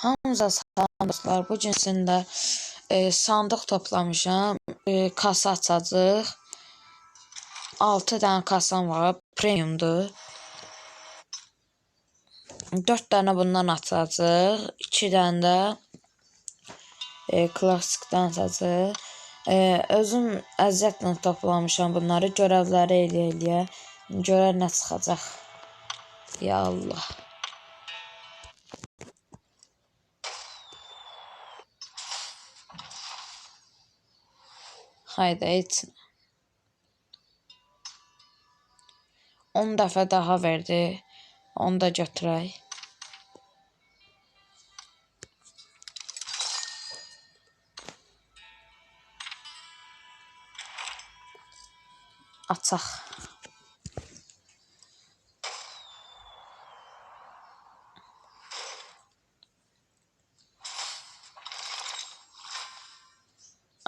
Hamınıza salam dostlar. Bu cinsində e, sandıq toplamışam. E, kasa açacağıq. 6 dənə kasam var. Premiumdur. 4 dənə bundan açacağıq. 2 dənə də e, klassikdən açacağıq. E, özüm əziyyətlə toplamışam bunları. Görevləri eləyə-eləyə. Görər nə çıxacaq. Ya Allah. Haydi etsin. 10 dəfə daha verdi. Onu da götürək. Açaq.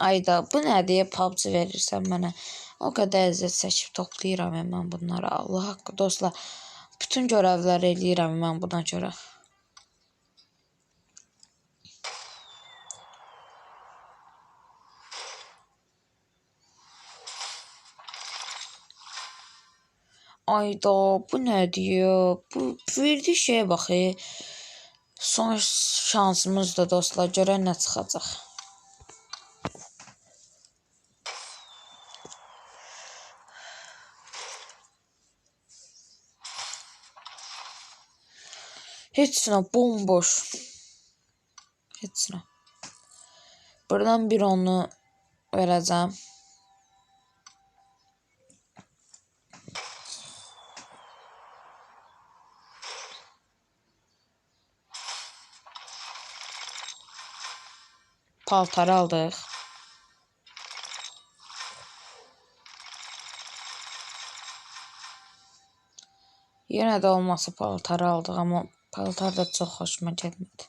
Ayda bu nədir? PUBG verirsən mənə. O qədər əziyyət çəkib toplayıram mən bunları. Allah haqqı dostlar. Bütün görevləri eləyirəm mən buna görə. Ayda bu nədir? Bu verdiyi şeyə bax. e. Son şansımızdır dostlar. Görək nə çıxacaq. Nə bomboş. Nə. Buradan bir onu verəcəm. Paltarı aldıq. Yenə də olmasa paltarı aldıq, amma paltar da çox xoşuma gəlmədi.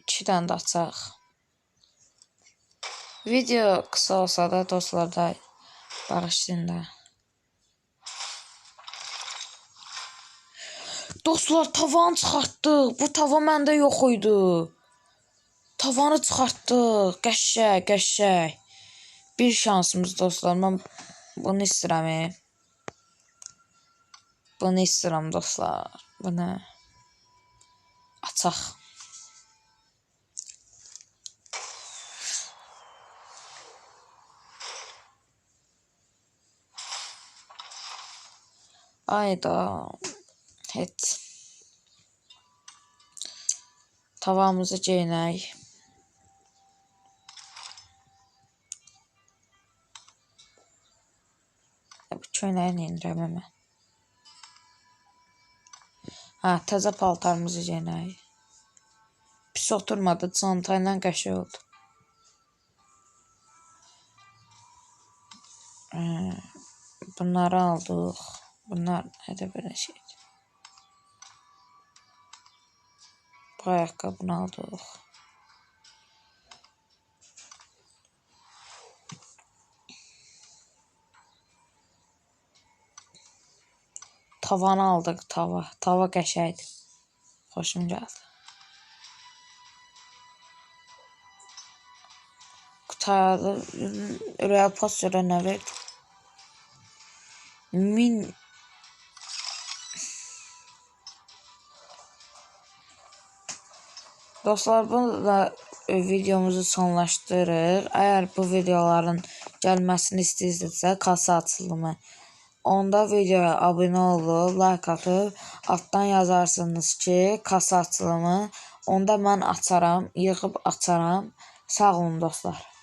İki dənə də açaq. Video qısa olsa da dostlar da bağışlayın da. Dostlar tavanı çıxartdıq. Bu tava məndə yox idi. Tavanı çıxartdıq. Qəşəng, qəşəng. Bir şansımız dostlar. Mən bunu istəyirəm. Bunu istəyirəm dostlar. Bunu açaq. Ayda. Heç. Tavamızı geyinək. Bu köynəyi indirəm hemen. Ha, təzə paltarımızı geyinək. Pis oturmadı, çantayla qəşəng oldu. Ee, bunları aldıq. Bunlar nədir belə şeydir. Bu ayaqqabını aldıq. Tavanı aldıq, tava. Tava qəşəngdir. Xoşum gəldi. Qutadı Real Postura nə verdi? Min Dostlar burada e, videomuzu sonlaşdırırıq. Əgər bu videoların gəlməsini istəyirsinizsə, kasa açılımı onda videoya abunə olub, like atıb, altdan yazarsınız ki, kasa açılımı. Onda mən açaram, yığıb açaram. Sağ olun dostlar.